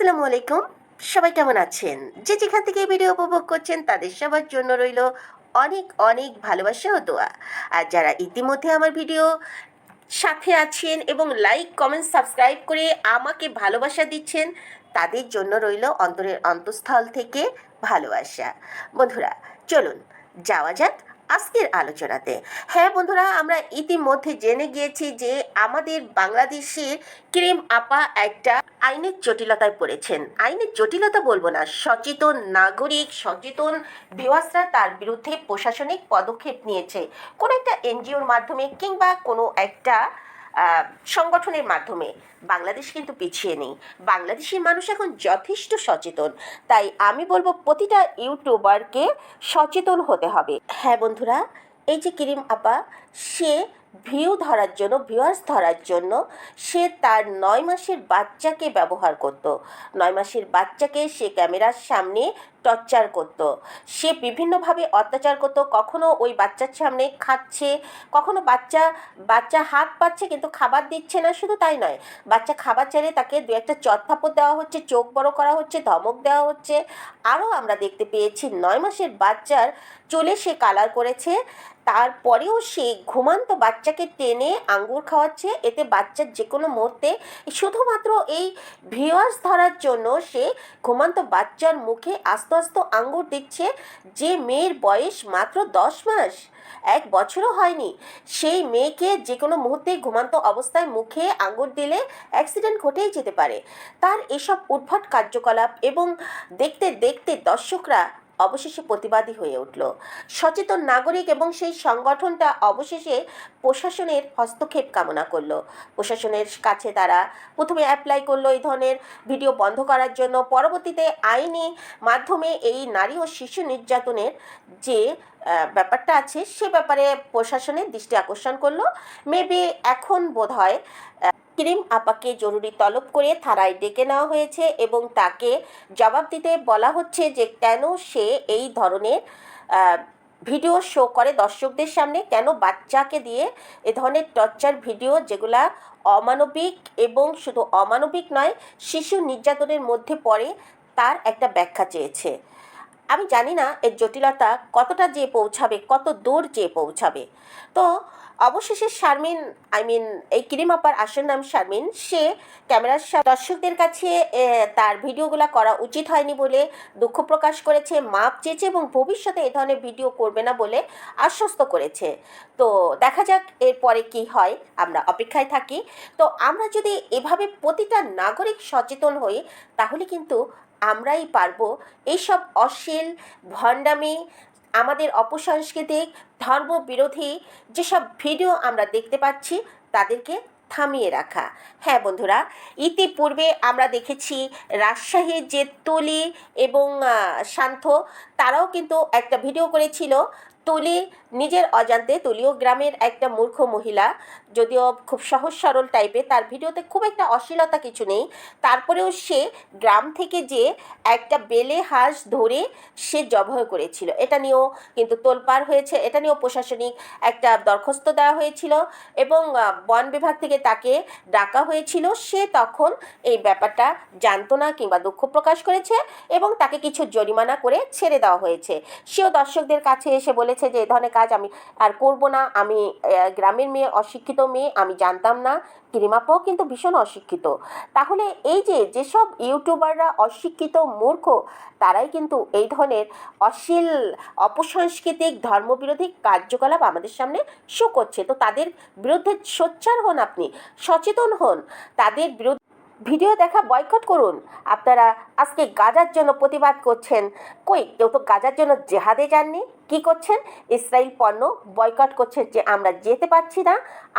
আসসালামু আলাইকুম। সবাই কেমন আছেন? যে যেখান থেকে ভিডিও উপভোগ করছেন, তাদের সবার জন্য রইল অনেক অনেক ভালোবাসা ও দোয়া। আর যারা ইতিমধ্যে আমার ভিডিও সাথে আছেন এবং লাইক, কমেন্ট, সাবস্ক্রাইব করে আমাকে ভালোবাসা দিচ্ছেন, তাদের জন্য রইল অন্তরের অন্তঃস্থল থেকে ভালোবাসা। বন্ধুরা, চলুন যাওয়া যাক আজকের আলোচনাতে। হ্যাঁ বন্ধুরা, আমরা ইতিমধ্যে জেনে গিয়েছি যে আমাদের বাংলাদেশের ক্রিম আপা একটা আইনের জটিলতায় পড়েছেন। আইনের জটিলতা বলব না, সচেতন নাগরিক, সচেতন ভিওয়াসরা তার বিরুদ্ধে প্রশাসনিক পদক্ষেপ নিয়েছে। কোনো একটা এনজিওর মাধ্যমে কিংবা কোনো একটা সংগঠনের মাধ্যমে। বাংলাদেশ কিন্তু পিছিয়ে নেই। বাংলাদেশের মানুষ এখন যথেষ্ট সচেতন। তাই আমি বলব প্রতিটা ইউটিউবারকে সচেতন হতে হবে। হ্যাঁ বন্ধুরা, এই যে কিরিম আপা, সে ভিউ ধরার জন্য ভিউয়ার্স ধরার জন্য সে তার নয় মাসের বাচ্চাকে ব্যবহার করত। নয় মাসের বাচ্চাকে সে ক্যামেরার সামনে টর্চার করত। সে বিভিন্নভাবে অত্যাচার করত। কখনো ওই বাচ্চার সামনে খাচ্ছে, কখনো বাচ্চা বাচ্চা হাত পাচ্ছে কিন্তু খাবার দিচ্ছে না, শুধু তাই নয়। বাচ্চা খাবার চাইলে তাকে দু একটা চত্থাপত দেওয়া হচ্ছে, চোখ বড় করা হচ্ছে, ধমক দেওয়া হচ্ছে। আরও আমরা দেখতে পেয়েছি নয় মাসের বাচ্চার চলে সে কালার করেছে তারপরেও সে ঘুমান্ত বাচ্চাকে টেনে আঙ্গুর খাওয়াচ্ছে। এতে বাচ্চার যে কোনো মুহূর্তে শুধুমাত্র এই ভিওয়ার্স ধরার জন্য সে ঘুমান্ত বাচ্চার মুখে আস্তে আস্তে আঙ্গুর দিচ্ছে। যে মেয়ের বয়স মাত্র দশ মাস, এক বছরও হয়নি। সেই মেয়েকে যে কোনো মুহূর্তে ঘুমান্ত অবস্থায় মুখে আঙ্গুর দিলে অ্যাক্সিডেন্ট ঘটেই যেতে পারে। তার এসব উদ্ভট কার্যকলাপ এবং দেখতে দেখতে দর্শকরা অবশেষে প্রতিবাদী হয়ে উঠল। সচেতন নাগরিক এবং সেই সংগঠনটা অবশেষে প্রশাসনের হস্তক্ষেপ কামনা করল। প্রশাসনের কাছে তারা প্রথমে অ্যাপ্লাই করল এই ধরনের ভিডিও বন্ধ করার জন্য। পরবর্তীতে আইনি মাধ্যমে এই নারী ও শিশু নির্যাতনের যে ব্যাপারটা আছে, সে ব্যাপারে প্রশাসনের দৃষ্টি আকর্ষণ করল। মেবি এখন বোধ হয় ক্রিম আপাকে জরুরি তলব করে থানায় ডেকে নেওয়া হয়েছে এবং তাকে জবাব দিতে বলা হচ্ছে যে কেন সে এই ধরনের ভিডিও শো করে দর্শকদের সামনে, কেন বাচ্চাকে দিয়ে এ ধরনের টর্চার ভিডিও যেগুলা অমানবিক এবং শুধু অমানবিক নয়, শিশু নির্যাতনের মধ্যে পড়ে তার একটা ব্যাখ্যা চেয়েছে। আমি জানি না এর জটিলতা কতটা যে পৌঁছাবে, কত দূর যে পৌঁছাবে। তো অবশেষে শারমিন আই মিন এই ক্রিম আপার আসল নাম শারমিন, সে ক্যামেরার দর্শকদের কাছে তার ভিডিওগুলো করা উচিত হয়নি বলে দুঃখ প্রকাশ করেছে, মাপ চেয়েছে এবং ভবিষ্যতে এ ধরনের ভিডিও করবে না বলে আশ্বস্ত করেছে। তো দেখা যাক এরপরে কি হয়, আমরা অপেক্ষায় থাকি। তো আমরা যদি এভাবে প্রতিটা নাগরিক সচেতন হই, তাহলে কিন্তু আমরাই পারব। এইসব অশ্লীল, ভণ্ডামি আমাদের অপসাংস্কৃতিক, ধর্মবিরোধী যেসব ভিডিও আমরা দেখতে পাচ্ছি, তাদেরকে থামিয়ে রাখা। হ্যাঁ বন্ধুরা, ইতিপূর্বে আমরা দেখেছি রাজশাহীর যে তলি এবং শান্ত, তারাও কিন্তু একটা ভিডিও করেছিল। তলি নিজের অজান্তে তলীয় গ্রামের একটা মূর্খ মহিলা। যদিও খুব সহজ সরল টাইপের তার ভিডিওতে খুব একটা অশ্লীলতা কিছু নেই। তারপরেও সে গ্রাম থেকে যে একটা বেলে হাঁস ধরে সে জবহ করেছিল। এটা নিয়েও কিন্তু তোলপাড় হয়েছে, এটা নিয়েও প্রশাসনিক একটা দরখাস্ত দেওয়া হয়েছিল এবং বন বিভাগ থেকে তাকে ডাকা হয়েছিল। সে তখন এই ব্যাপারটা জানতো না কিংবা দুঃখ প্রকাশ করেছে এবং তাকে কিছু জরিমানা করে ছেড়ে দেওয়া হয়েছে। সেও দর্শকদের কাছে এসে বলেছে যে, এ ধরনের কাজ আমি আর করব না। আমি গ্রামের মেয়ে অশিক্ষিত মেয়ে আমি জানতাম না। ক্রিমাপাও কিন্তু ভীষণ অশিক্ষিত। তাহলে এই যে যেসব ইউটিউবাররা অশিক্ষিত, মূর্খ, তারাই কিন্তু এই ধরনের অশ্লীল, অপসাংস্কৃতিক, ধর্মবিরোধী কার্যকলাপ আমাদের সামনে শো করছে। তো তাদের বিরুদ্ধে সোচ্চার হন আপনি, সচেতন হন। তাদের বিরুদ্ধে ভিডিও দেখা বয়কট করুন। আপনারা আজকে গাজার জন্য প্রতিবাদ করছেন। কই, কেউ তো গাজার জন্য জেহাদে যাননি? কি করছেন? ইসরায়েল পণ্য বয়কট করছেন যে আমরা যেতে পারছি না।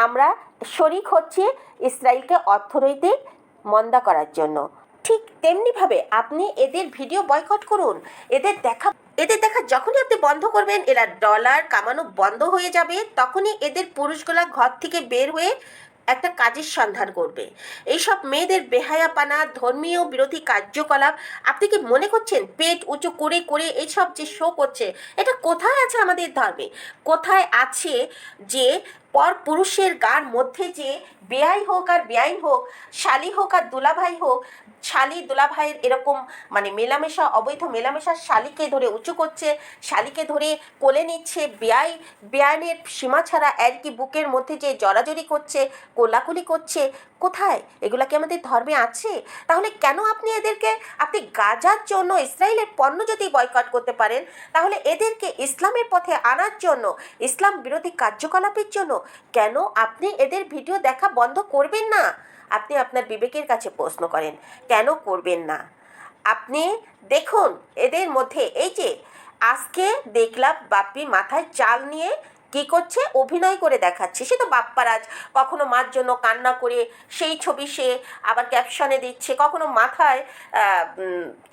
আমরা শরিক হচ্ছে ইসরায়েলকে অর্থনৈতিক মন্দা করার জন্য। ঠিক তেমনিভাবে আপনি এদের ভিডিও বয়কট করুন। এদের দেখা এদের দেখা যখনই আপনি বন্ধ করবেন, এরা ডলার কামানো বন্ধ হয়ে যাবে। তখনই এদের পুরুষগুলা ঘর থেকে বের হয়ে একটা কাজের সন্ধান করবে। এইসব মেয়েদের বেহায়াপানা, ধর্মীয় বিরোধী কার্যকলাপ, আপনি কি মনে করছেন? পেট উঁচু করে করে এইসব যে শো করছে, এটা কোথায় আছে আমাদের ধর্মে? কোথায় আছে যে পর পুরুষের গার মধ্যে যে বেআই হোক আর বেআইন হোক, শালি হোক আর দুলাভাই হোক, শালি দুলাভাইয়ের এরকম মানে মেলামেশা, অবৈধ মেলামেশা শালিকে ধরে উঁচু করছে, শালিকে ধরে কোলে নিচ্ছে, বেআই, বেআইনের সীমা ছাড়া কি বুকের মধ্যে যে জড়াজড়ি করছে, কোলাকুলি করছে, কোথায়? এগুলা কি আমাদের ধর্মে আছে? তাহলে কেন আপনি এদেরকে, আপনি গাজার জন্য ইসরায়েলের পণ্য যদি বয়কট করতে পারেন, তাহলে এদেরকে ইসলামের পথে আনার জন্য, ইসলাম বিরোধী কার্যকলাপের জন্য কেন আপনি এদের ভিডিও দেখা বন্ধ করবেন না? আপনি আপনার বিবেকের কাছে প্রশ্ন করেন, কেন করবেন না? আপনি দেখুন, এদের মধ্যে এই যে, আজকে দেখলাম বাপ্পি মাথায় চাল নিয়ে কি করছে, অভিনয় করে দেখাচ্ছে। সে তো বাপ্পারাজ। কখনো মার জন্য কান্না করে সেই ছবি সে আবার ক্যাপশনে দিচ্ছে। কখনো মাথায়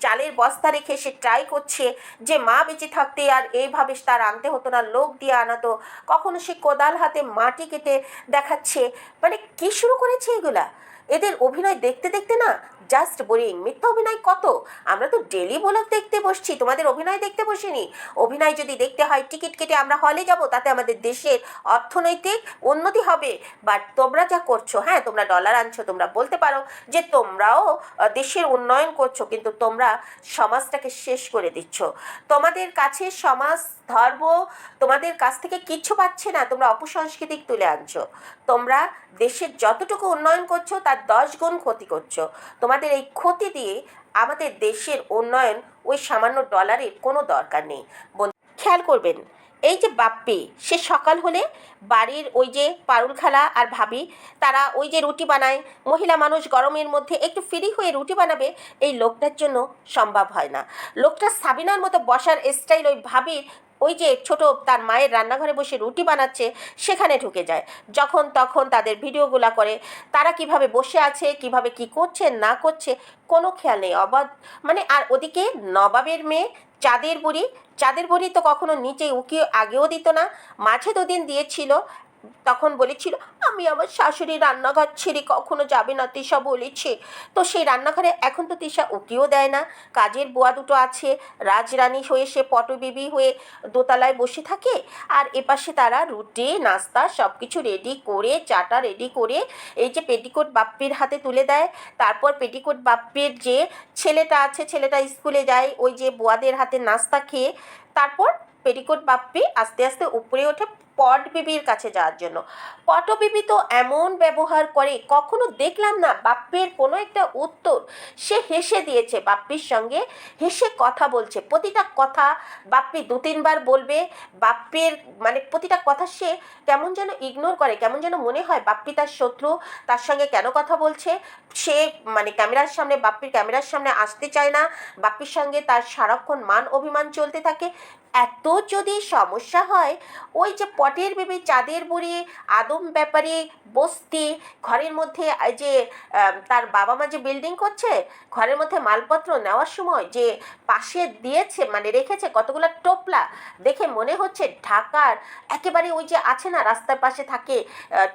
চালের বস্তা রেখে সে ট্রাই করছে যে, মা বেঁচে থাকতে আর এইভাবে তার আনতে হতো না লোক দিয়ে আনাতো কখনো সে কোদাল হাতে মাটি কেটে দেখাচ্ছে। মানে কি শুরু করেছে এগুলা? এদের অভিনয় দেখতে দেখতে না জাস্ট বোরিং মিথ্যা অভিনয় কত? আমরা তো ডেলি ব্লগ দেখতে বসছি, তোমাদের অভিনয় দেখতে বসিনি। অভিনয় যদি দেখতে হয়, টিকিট কেটে আমরা হলে যাব, তাতে আমাদের দেশের অর্থনৈতিক উন্নতি হবে। বাট তোমরা যা করছ হ্যাঁ তোমরা ডলার আনছো, তোমরা বলতে পারো যে তোমরাও দেশের উন্নয়ন করছ, কিন্তু তোমরা সমাজটাকে শেষ করে দিচ্ছ। তোমাদের কাছে সমাজ ধর্ম তোমাদের কাছ থেকে কিচ্ছু পাচ্ছে না, তোমরা অপসংস্কৃতিক তুলে আনছো। তোমরা দেশের যতটুকু উন্নয়ন করছ, তার দশ গুণ ক্ষতি করছ। তোমাদের এই ক্ষতি দিয়ে আমাদের দেশের উন্নয়ন ওই সামান্য ডলারের কোনো দরকার নেই। খেয়াল করবেন, এই যে বাপ্পি, সে সকাল হলে বাড়ির ওই যে পারুল খালা আর ভাবি, তারা ওই যে রুটি বানায়। মহিলা মানুষ গরমের মধ্যে একটু ফ্রি হয়ে রুটি বানাবে, এই লোকটার জন্য সম্ভব হয় না। লোকটা সাবিনার মতো বসার স্টাইল ওই ভাবির ওই যে ছোট তার মায়ের রান্নাঘরে বসে রুটি বানাচ্ছে, সেখানে ঢুকে যায়। যখন তখন তাদের ভিডিওগুলা করে, তারা কীভাবে বসে আছে, কীভাবে কি করছে, না করছে, কোনো খেয়াল নেই। অবাধ মানে আর ওদিকে নবাবের মেয়ে, চাঁদের বুড়ি চাঁদের বুড়ি তো কখনো নিচে উকিয়ে আগেও দিত না, মাঝে দুদিন দিয়েছিল তখন বলেছিল, আমি আমার শাশুড়ি রান্নাঘর ছেড়ে কখনো যাবে না, তিশা বলেছে। তো সেই রান্নাঘরে এখন তো তিশা উকিও দেয় না। কাজের বোয়া দুটো আছে। রাজরানী হয়ে সে পটবিবি হয়ে দোতলায় বসে থাকে আর এপাশে তারা রুটি, নাস্তা সব কিছু রেডি করে, চাটা রেডি করে এই যে পেটিকোট বাপ্পির হাতে তুলে দেয়। তারপর পেটিকোট বাপ্পির যে ছেলেটা আছে, ছেলেটা স্কুলে যায়, ওই যে বোয়াদের হাতে নাস্তা খেয়ে তারপর পেটিকোট বাপ্পি আস্তে আস্তে উপরে ওঠে পট বিবির কাছে যাওয়ার জন্য। পট বিবি তো এমন ব্যবহার করে, কখনো দেখলাম না বাপ্পের কোনো একটা উত্তর। সে হেসে দিয়েছে বাপ্পির সঙ্গে, হেসে কথা বলছে। প্রতিটা কথা বাপ্পি দু তিনবার বলবে, বাপ্পের মানে প্রতিটা কথা সে কেমন যেন ইগনোর করে, কেমন যেন মনে হয় বাপ্পি তার শত্রু, তার সঙ্গে কেন কথা বলছে? সে মানে ক্যামেরার সামনে, বাপ্পির ক্যামেরার সামনে আসতে চায় না। বাপ্পির সঙ্গে তার সারাক্ষণ মান অভিমান চলতে থাকে। এত যদি সমস্যা হয়, ওই যে পটের বেবি চাঁদের বুড়ি আদম ব্যাপারে, বস্তি, ঘরের মধ্যে যে তার বাবা মা যে বিল্ডিং করছে, ঘরের মধ্যে মালপত্র নেওয়ার সময় যে পাশে দিয়েছে মানে রেখেছে কতগুলো টোপলা, দেখে মনে হচ্ছে ঢাকার একেবারে ওই যে আছে না, রাস্তার পাশে থাকে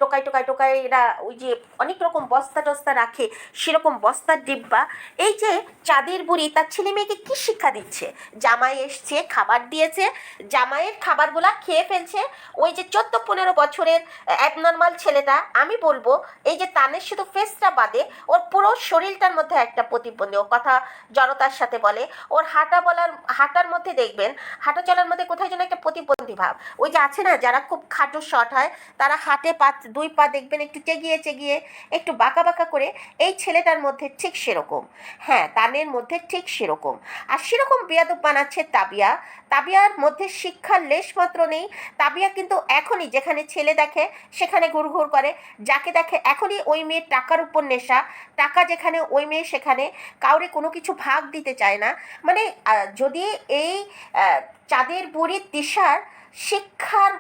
টোকাই টোকাই টোকাই এরা ওই যে অনেক রকম বস্তা টস্তা রাখে, সেরকম বস্তার ডিব্বা। এই যে চাঁদের বুড়ি তার ছেলে মেয়েকে কী শিক্ষা দিচ্ছে? জামাই এসছে, খাবার দিয়েছে। জামাইয়ের খাবারগুলা খেয়ে ফেলছে। ওই যে চোদ্দ পনেরো বছরের অ্যাবনর্মাল ছেলেটা, আমি বলব, এই যে তানের শুধু ফেসটা বাদে, ওর পুরো শরীরটার মধ্যে একটা প্রতিবন্ধী ও কথা জনতার সাথে বলে। ওর হাঁটা বলার, হাঁটার মধ্যে দেখবেন, হাঁটা চলার মধ্যে কোথায় যেন একটা প্রতিবন্ধী ভাব। ওই যে আছে না, যারা খুব খাটো শট হয়, তারা হাতে পা, দুই পা দেখবেন একটু চেগিয়ে চেগিয়ে, একটু বাঁকা বাঁকা করে, এই ছেলেটার মধ্যে ঠিক সেরকম। হ্যাঁ তানের মধ্যে ঠিক সেরকম। আর সেরকম বেয়াদব বানাচ্ছে তাবিয়া। তাবিয়া তাবিয়ার মধ্যে শিক্ষার লেশমাত্র নেই। তাবিয়া কিন্তু এখনই যেখানে ছেলে দেখে, সেখানে ঘুরঘুর করে। যাকে দেখে এখনই ওই মেয়ের টাকার উপর নেশা, টাকা যেখানে, ওই মেয়ে সেখানে। কাউরে কোনো কিছু ভাগ দিতে চায় না। মানে যদি এই চাঁদের বুড়ির দিশার শিক্ষার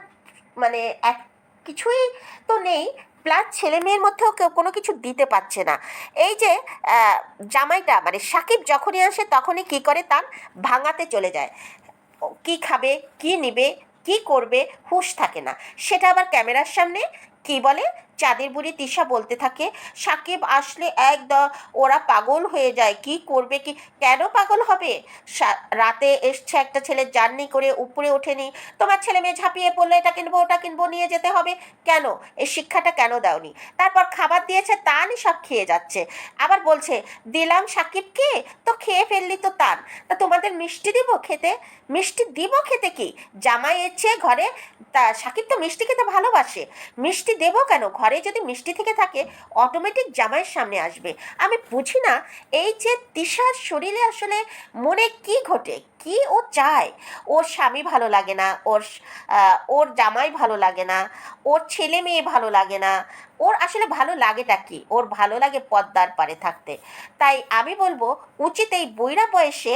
মানে এক কিছুই তো নেই, প্লাস ছেলে মেয়ের মধ্যেও কেউ কোনো কিছু দিতে পারছে না। এই যে জামাইটা মানে সাকিব যখনই আসে, তখনই কী করে তার? ভাঙাতে চলে যায়। কি খাবে, কি নিবে, কি করবে, হুঁশ থাকে না। সেটা আবার ক্যামেরার সামনে, কি বলে? চাঁদের বুড়ি তিশা বলতে থাকে, সাকিব আসলে একদম ওরা পাগল হয়ে যায়, কি করবে কি, কেন পাগল হবে? রাতে এসছে একটা ছেলে জার্নি করে উপরে ওঠেনি, তোমার ছেলে মেয়ে ঝাঁপিয়ে পড়ল, এটা কিনবো, ওটা কিনবো, নিয়ে যেতে হবে, কেন? এই শিক্ষাটা কেন দাওনি? তারপর খাবার দিয়েছে, তা নি সব খেয়ে যাচ্ছে, আবার বলছে, দিলাম সাকিবকে, তো খেয়ে ফেললি তো তান তা তোমাদের মিষ্টি দিব খেতে? মিষ্টি দিব খেতে কি? জামাই এসছে ঘরে, তা সাকিব তো মিষ্টি খেতে ভালোবাসে, মিষ্টি দেবো কেন ঘরে যদি মিষ্টি থেকে থাকে অটোমেটিক জামাইয়ের সামনে আসবে। আমি বুঝি না এই যে তিশার শরীরে আসলে মনে কি ঘটে, কি ও চায়? ওর স্বামী ভালো লাগে না, ওর ওর জামাই ভালো লাগে না, ওর ছেলে মেয়ে ভালো লাগে না, ওর আসলে ভালো লাগেটা কি? ওর ভালো লাগে পদ্মার পারে থাকতে। তাই আমি বলব, উচিত এই বইরা বয়সে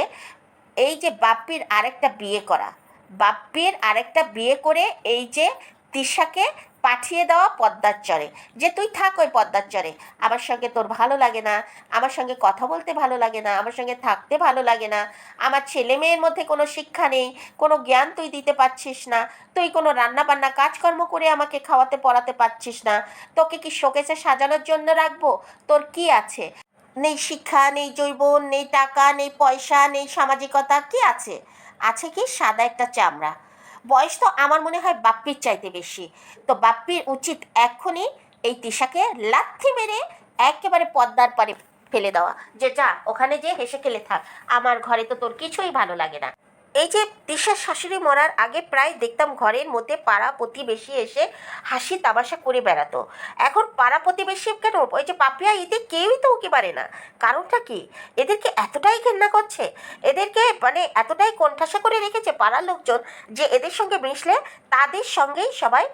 এই যে বাপ্পির আরেকটা বিয়ে করা। বাপ্পির আরেকটা বিয়ে করে এই যে তিশাকে পাঠিয়ে দেওয়া পদ্মার চরে। যে তুই থাক ওই পদ্মার চরে। আমার সঙ্গে তোর ভালো লাগে না। আমার সঙ্গে কথা বলতে ভালো লাগে না। আমার সঙ্গে থাকতে ভালো লাগে না। আমার ছেলে মেয়ের মধ্যে কোনো শিক্ষা নেই। কোনো জ্ঞান তুই দিতে পারছিস না। তুই কোনো রান্না বান্না কাজকর্ম করে আমাকে খাওয়াতে, পড়াতে পারছিস না। তোকে কি শোকেসে সাজানোর জন্য রাখব? তোর কি আছে? নেই শিক্ষা, নেই জৈবন, নেই টাকা, নেই পয়সা, নেই সামাজিকতা, কি আছে? আছে কি সাদা একটা চামড়া? বয়স তো আমার মনে হয় বাপ্পির চাইতে বেশি। তো বাপ্পির উচিত এক্ষুনি এই তিশাকে লাথি মেরে একেবারে পদ্মার পারে ফেলে দেওয়া। যে যা, ওখানে যে হেসে খেলে থাক। আমার ঘরে তো তোর কিছুই ভালো লাগে না। এই যে তিশার শাশুড়ি মরার আগে প্রায় দেখতাম ঘরের মধ্যে পাড়া প্রতিবেশী এসে হাসি তামাশা করে বেড়াতো। এখন পাড়া প্রতিবেশী কেন? ওই যে পাপিয়া ঈদে কেউই তো ওকে পারে না। কারণটা কি? এদেরকে এতটাই ঘেন্না করছে? এদেরকে মানে এতটাই কোণঠাসা করে রেখেছে পাড়ার লোকজন যে এদের সঙ্গে মিশলে তাদের সঙ্গেই সবাই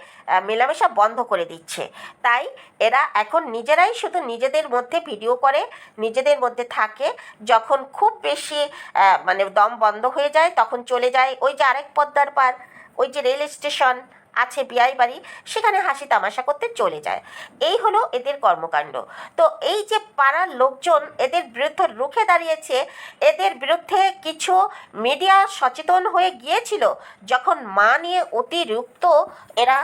মেলামেশা বন্ধ করে দিচ্ছে। তাই এরা এখন নিজেরাই শুধু নিজেদের মধ্যে ভিডিও করে, নিজেদের মধ্যে থাকে। যখন খুব বেশি মানে দম বন্ধ হয়ে যায়, তখন চলে যায়, ওই যে আরেক পদ্মার পার, ওই যে রেল স্টেশন আছে বিয়াই বাড়ি, সেখানে হাসি তামাশা করতে চলে যায়। এই হলো এদের কর্মকাণ্ড। তো এই যে পাড়ার লোকজন এদের বিরুদ্ধে রুখে দাঁড়িয়েছে, এদের বিরুদ্ধে কিছু মিডিয়া সচেতন হয়ে গিয়েছিল, যখন মা নিয়ে অতিরিক্ত এরা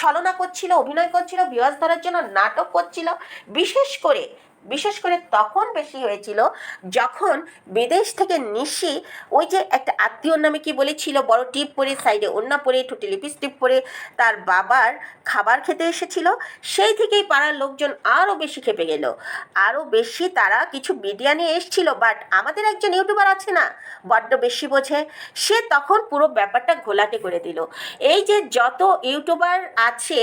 ছলনা করছিল, অভিনয় করছিল, বিবাস ধরার জন্য নাটক করছিল। বিশেষ করে বিশেষ করে তখন বেশি হয়েছিল যখন বিদেশ থেকে নিশি ওই যে একটা আত্মীয়র নামে কি বলেছিল, বড় টিপ পরে সাইডে ওন্না পরে, ঠোঁটে লিপস্টিক পরে তার বাবার খাবার খেতে এসেছিল, সেই থেকেই পাড়ার লোকজন আরও বেশি খেপে গেল। আরও বেশি তারা কিছু নিয়ে এসেছিল বাট আমাদের একজন ইউটিউবার আছে না, বড্ড বেশি বোঝে, সে তখন পুরো ব্যাপারটা ঘোলাটে করে দিল। এই যে যত ইউটিউবার আছে,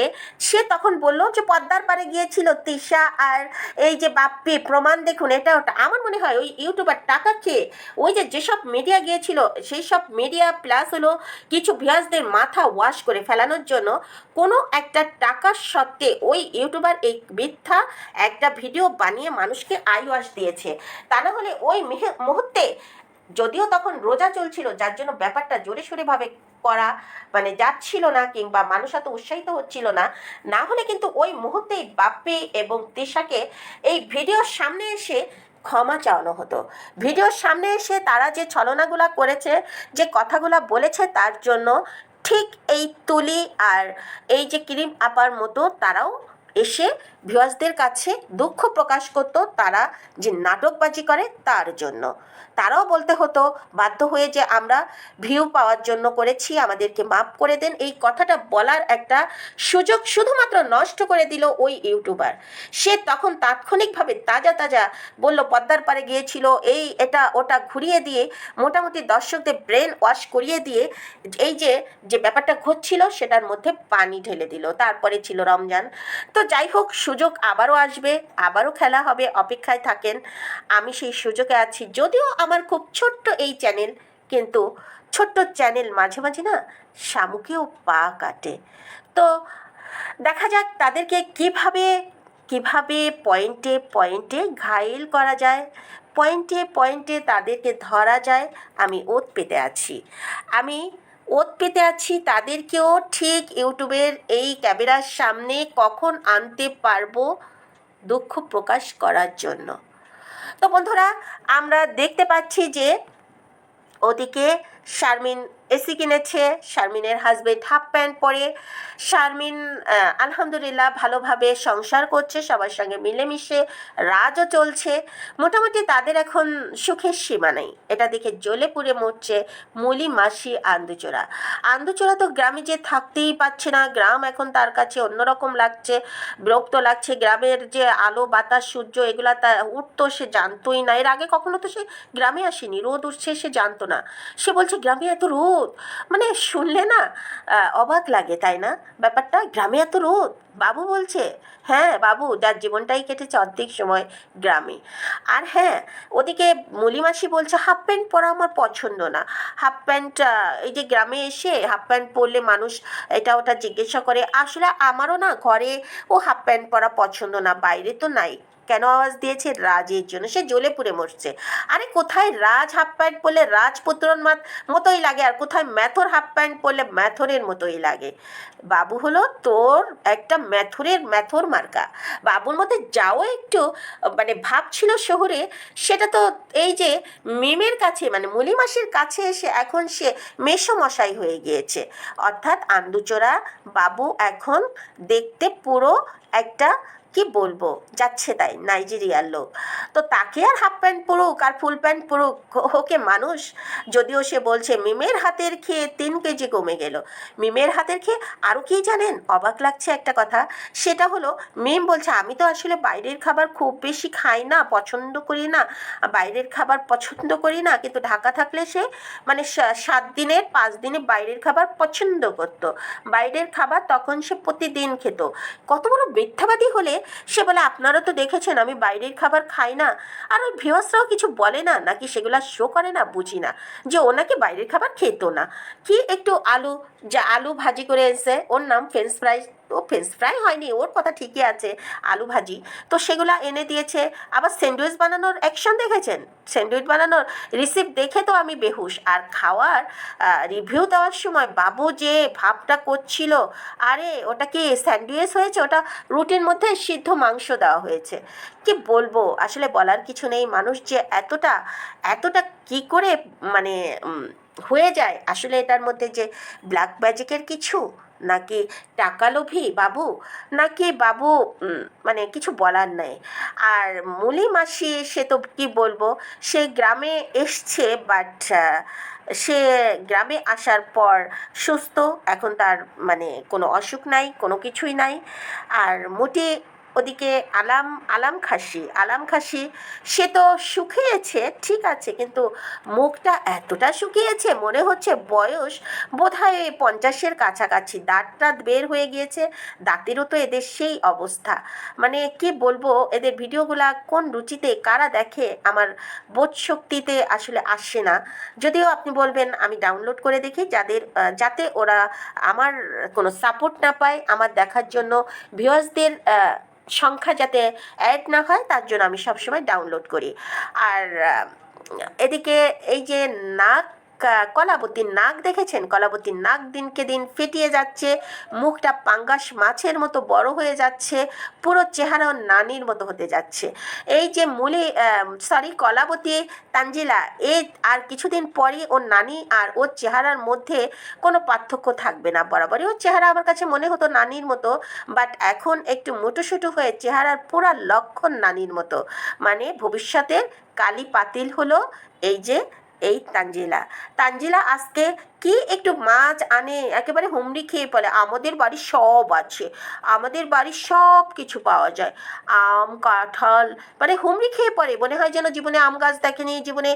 সে তখন বলল যে পদ্মার পারে গিয়েছিল তিশা আর এই যে বাপ্পি প্রমাণ দেখুন, এটা ওটা, আমার মনে হয় ওই ইউটিউবার টাকা খেয়ে ওই যে যেসব মিডিয়া গিয়েছিল সেই সব মিডিয়া প্লাস হলো কিছু ভিয়াসদের মাথা ওয়াশ করে ফেলানোর জন্য কোনো একটা টাকার সত্ত্বে ওই ইউটিউবার এই মিথ্যা একটা ভিডিও বানিয়ে মানুষকে আই ওয়াশ দিয়েছে। তা না হলে ওই মিহে- মুহূর্তে যদিও তখন রোজা চলছিল, যার জন্য ব্যাপারটা জোরে সোরেভাবে করা মানে যাচ্ছিল না কিংবা মানুষ এত উৎসাহিত হচ্ছিল না না হলে কিন্তু ওই মুহূর্তেই বাপ্পি এবং তিশাকে এই ভিডিওর সামনে এসে ক্ষমা চাওয়ানো হতো। ভিডিওর সামনে এসে তারা যে ছলনাগুলা করেছে, যে কথাগুলা বলেছে তার জন্য ঠিক এই তুলি আর এই যে ক্রিম আপার মতো তারাও এসে ভিউয়ার্সদের কাছে দুঃখ প্রকাশ করতো তারা যে নাটকবাজি করে তার জন্য। তারাও বলতে হতো, বাধ্য হয়ে যে আমরা ভিউ পাওয়ার জন্য করেছি, আমাদেরকে মাফ করে দেন। এই কথাটা বলার একটা সুযোগ শুধুমাত্র নষ্ট করে দিল ওই ইউটিউবার। সে তখন তাৎক্ষণিকভাবে তাজা তাজা বলল, পদ্মার পারে গিয়েছিল, এই, এটা, ওটা ঘুরিয়ে দিয়ে, মোটামুটি দর্শকদের ব্রেন ওয়াশ করিয়ে দিয়ে, এই যে যে ব্যাপারটা ঘটছিল, সেটার মধ্যে পানি ঢেলে দিল। তারপরে ছিল রমজান। তো যাই হোক সুযোগ আবারও আসবে, আবারও খেলা হবে, অপেক্ষায় থাকেন। আমি সেই সুযোগে আছি। যদিও আমার খুব ছোট্ট এই চ্যানেল, কিন্তু ছোট্ট চ্যানেল মাঝে মাঝে না শামুকেও পা কাটে। তো দেখা যাক তাদেরকে কীভাবে কীভাবে পয়েন্টে পয়েন্টে ঘায়েল করা যায়, পয়েন্টে পয়েন্টে তাদেরকে ধরা যায়, আমি ওত পেতে আছি। আমি ওত পেতে আছি তাদেরকেও ঠিক ইউটিউবের এই ক্যামেরার সামনে কখন আনতে পারব দুঃখ প্রকাশ করার জন্য। তো বন্ধুরা, আমরা দেখতে পাচ্ছি যে ওদিকে শারমিন এসি কিনেছে, শারমিনের হাজবেন্ড হাফ প্যান্ট পরে। শারমিন আলহামদুলিল্লাহ ভালোভাবে সংসার করছে, সবার সঙ্গে মিলেমিশে, রাজও চলছে। মোটামুটি তাদের এখন সুখের সীমা নেই। এটা দেখে জ্বলে পুড়ে মরছে মুলি, মাসি, আন্দুচোরা। আন্দুচোরা তো গ্রামে যে থাকতেই পারছে না, গ্রাম এখন তার কাছে অন্যরকম লাগছে, বিরক্ত লাগছে। গ্রামের যে আলো, বাতাস, সূর্য, এগুলা তা উঠতো, সে জানতোই না। এর আগে কখনো তো সে গ্রামে আসেনি, রোদ উঠছে সে জানতো না। সে বলছে, গ্রামে এত রোদ? মানে শুনলে না অবাক লাগে, তাই না? ব্যাপারটা, গ্রামে এত রোদ। বাবু বলছে হ্যাঁ বাবু, যার জীবনটাই কেটেছে অর্ধেক সময় গ্রামে। আর হ্যাঁ ওদিকে মলিমাসি বলছে, হাফ প্যান্ট পরা আমার পছন্দ না। হাফ প্যান্ট এই যে গ্রামে এসে হাফ প্যান্ট পরলে মানুষ এটা ওটা জিজ্ঞাসা করে, আসলে আমারও না ঘরে ও হাফ প্যান্ট পরা পছন্দ না, বাইরে তো নাই। কেন আওয়াজ দিয়েছে? রাজের জন্য। সে জ্বলে পুড়ে মরছে। আরে কোথায় রাজ হাফ প্যান্ট পরলে রাজপুত্রর মতোই লাগে? আর কোথায় ম্যাথর হাফ প্যান্ট পরলে ম্যাথরের মতোই লাগে? বাবু হলো তোর একটা ম্যাথরের ম্যাথর মার্কা। বাবুর মধ্যে যাও একটু মানে ভাব ছিল শহরে, সেটা তো এই যে মিমের কাছে মানে মুলি মাসির কাছে এসে এখন সে মেসমশাই হয়ে গিয়েছে। অর্থাৎ আন্দুচোরা বাবু এখন দেখতে পুরো একটা কি বলব? যাচ্ছে তাই নাইজেরিয়ার লোক। তো তাকে আর হাফ প্যান্ট পরুক আর ফুল প্যান্ট পরুক, ওকে মানুষ? যদিও সে বলছে, মিমের হাতের খেয়ে তিন কেজি কমে গেল। মিমের হাতের খেয়ে আরও কি জানেন? অবাক লাগছে একটা কথা। সেটা হলো, মিম বলছে, আমি তো আসলে বাইরের খাবার খুব বেশি খাই না, পছন্দ করি না। বাইরের খাবার পছন্দ করি না, কিন্তু ঢাকা থাকলে সে মানে সাত দিনের, পাঁচ দিনে বাইরের খাবার পছন্দ করতো। বাইরের খাবার তখন সে প্রতিদিন খেত। কত বড় মিথ্যাবাদী হলে সে বলে আপনারা তো দেখেছেন আমি বাইরের খাবার খাই না। আর ওই ভিওয়াসরাও কিছু বলে না, নাকি সেগুলা শো করে না, বুঝি না। যে ও নাকি বাইরের খাবার খেতো না। কি একটু আলু যা আলু ভাজি করে এসে ওর নাম ফ্রেঞ্চ ফ্রাই ও ফ্রেঞ্চ ফ্রাই হয়নি, ওর কথা ঠিকই আছে, আলু ভাজি। তো সেগুলো এনে দিয়েছে। আবার স্যান্ডউইচ বানানোর অ্যাকশন দেখেছেন? স্যান্ডউইচ বানানোর রিসিপ্ট দেখে তো আমি বেহুশ। আর খাওয়ার রিভিউ দেওয়ার সময় বাবু যে ভাবটা করছিল, আরে, ওটা কি স্যান্ডউইচ হয়েছে? ওটা রুটির মধ্যে সিদ্ধ মাংস দেওয়া হয়েছে। কি বলব? আসলে বলার কিছু নেই। মানুষ যে এতটা এতটা কি করে মানে হয়ে যায়? আসলে এটার মধ্যে যে ব্ল্যাক ম্যাজিকের কিছু? নাকি টাকা লোভী বাবু? নাকি বাবু মানে কিছু বলার নেই? আর মুলি মাসি, সে তো কি বলব, সে গ্রামে এসছে বাট সে গ্রামে আসার পর সুস্থ। এখন তার মানে কোনো অসুখ নাই, কোনো কিছুই নাই। আর মোটে ওদিকে আলাম আলাম খাসি আলাম খাসি, সে তো শুকিয়েছে, ঠিক আছে, কিন্তু মুখটা এতটা শুকিয়েছে, মনে হচ্ছে বয়স বোধহয় পঞ্চাশের কাছাকাছি, দাঁতটা বের হয়ে গিয়েছে, দাঁতেরও তো এদের সেই অবস্থা। মানে কি বলব, এদের ভিডিওগুলা কোন রুচিতে, কারা দেখে, আমার বোধ শক্তিতে আসলে আসে না। যদিও আপনি বলবেন, আমি ডাউনলোড করে দেখি, যাদের যাতে ওরা আমার কোনো সাপোর্ট না পায়, আমার দেখার জন্য ভিউয়ার্সদের সংখ্যা যাতে অ্যাড না হয়, তার জন্য আমি সবসময় ডাউনলোড করি। আর এদিকে এই যে নাক কলাবতীর নাক দেখেছেন? কলাবতীর নাক দিনকে দিন ফেটিয়ে যাচ্ছে, মুখটা পাঙ্গাস মাছের মতো বড় হয়ে যাচ্ছে, পুরো চেহারা ওর নানির মতো হতে যাচ্ছে। এই যে মূলে সরি কলাবতী, তানজিলা, এ আর কিছুদিন পরই ওর নানি আর ওর চেহারার মধ্যে কোনো পার্থক্য থাকবে না বরাবরই। ওর চেহারা আমার কাছে মনে হতো নানির মতো বাট এখন একটু মুটোসুটো হয়ে চেহারার পুরা লক্ষণ নানির মতো। মানে ভবিষ্যতের কালি পাতিল হলো এই যে এই তানজিলা। তানজিলা আজকে কি একটু মাছ আনে? একেবারে হুমড়ি খেয়ে পড়ে আমাদের বাড়ি সব আছে। আমাদের বাড়ির সব কিছু পাওয়া যায়। আম, কাঁঠাল মানে হুমড়ি খেয়ে পড়ে। মনে হয় যেন জীবনে আম গাছ দেখেনি, জীবনে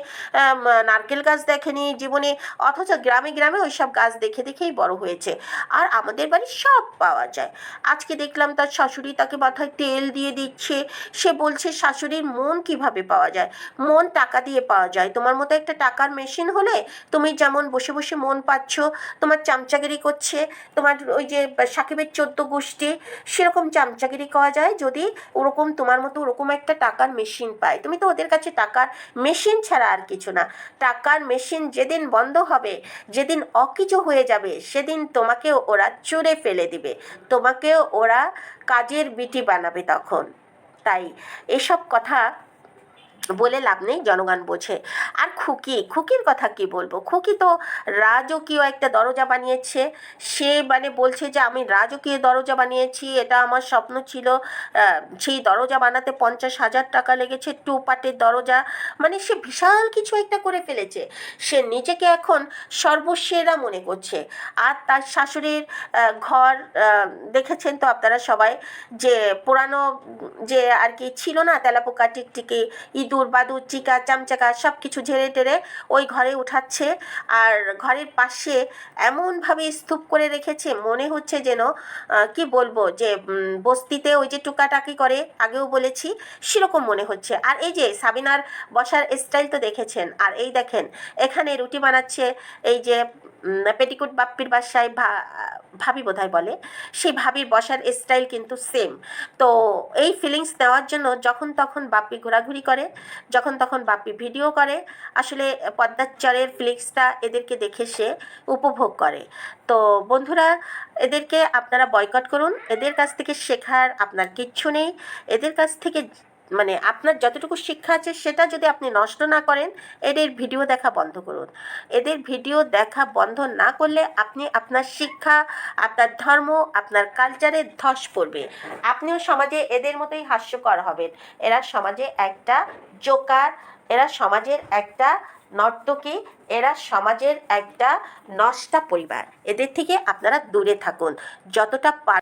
নারকেল গাছ দেখেনি, জীবনে, অথচ গ্রামে গ্রামে ওই সব গাছ দেখে দেখেই বড় হয়েছে। আর আমাদের বাড়ি সব পাওয়া যায়। আজকে দেখলাম তার শাশুড়ি তাকে মাথায় তেল দিয়ে দিচ্ছে। সে বলছে, শাশুড়ির মন কীভাবে পাওয়া যায়? মন টাকা দিয়ে পাওয়া যায়। তোমার মতো একটা টাকার মেশিন হলে তুমি যেমন বসে বসে মন পাচ্ছ, তোমার চামচাগিরি করছে, তোমার ওই যে সাকিবের চোদ্দ গোষ্ঠী, সেরকম চামচাগিরি করা যায় যদি ওরকম তোমার মতো ওরকম একটা টাকার মেশিন পায়। তুমি তো ওদের কাছে টাকার মেশিন ছাড়া আর কিছু না। টাকার মেশিন যেদিন বন্ধ হবে, যেদিন অকিচু হয়ে যাবে, সেদিন তোমাকে ওরা চুরে ফেলে দিবে। তোমাকেও ওরা কাজের বিটি বানাবে তখন। তাই এসব কথা বলে লাভ নেই, জনগণ বোঝে। আর খুকি, খুকির কথা কি বলব? খুকি তো রাজকীয় একটা দরজা বানিয়েছে। সে মানে বলছে যে, আমি রাজকীয় দরজা বানিয়েছি, এটা আমার স্বপ্ন ছিল। সেই দরজা বানাতে পঞ্চাশ হাজার টাকা লেগেছে টু পার্টের দরজা। মানে সে বিশাল কিছু একটা করে ফেলেছে। সে নিজেকে এখন সর্বসেরা মনে করছে। আর তার শাশুড়ির ঘর দেখেছেন তো আপনারা সবাই যে পুরানো যে আর কি ছিল না, তেলাপোকা টিকটিকি, ইঁদুর বাদুর চিকা, চামচাকা সব কিছু ঝেড়ে টেরে ওই ঘরে উঠাচ্ছে। আর ঘরের পাশে এমনভাবে স্তূপ করে রেখেছে, মনে হচ্ছে যেন কি বলব, যে বস্তিতে ওই যে টুকাটাকি করে, আগেও বলেছি, সেরকম মনে হচ্ছে। আর এই যে সাবিনার বসার স্টাইল তো দেখেছেন। আর এই দেখেন, এখানে রুটি বানাচ্ছে, এই যে পেটিকুট বাপ্পির বাসায় ভা- ভাবি বোধহয় বলে, সেই ভাবির বসার স্টাইল কিন্তু সেম তো এই ফিলিংস নেওয়ার জন্য যখন তখন বাপ্পি ঘোরাঘুরি করে, যখন তখন বাপ্পি ভিডিও করে, আসলে পদ্মাচারের ফিলিংসটা এদেরকে দেখে সে উপভোগ করে। তো বন্ধুরা, এদেরকে আপনারা বয়কট করুন, এদের কাছ থেকে শেখার আপনার কিচ্ছু নেই, এদের কাছ থেকে মানে আপনার যতটুকু শিক্ষা আছে সেটা যদি আপনি নষ্ট না করেন, এদের ভিডিও দেখা বন্ধ করুন। এদের ভিডিও দেখা বন্ধ না করলে আপনি আপনার শিক্ষা, আপনার ধর্ম, আপনার কালচারে ধস পড়বে। আপনিও সমাজে এদের মতোই হাস্যকর হবেন। এরা সমাজে একটা জোকার, এরা সমাজের একটা নর্তকী, এরা সমাজের একটা নষ্টা পরিবার। এদের থেকে আপনারা দূরে থাকুন। যতটা পার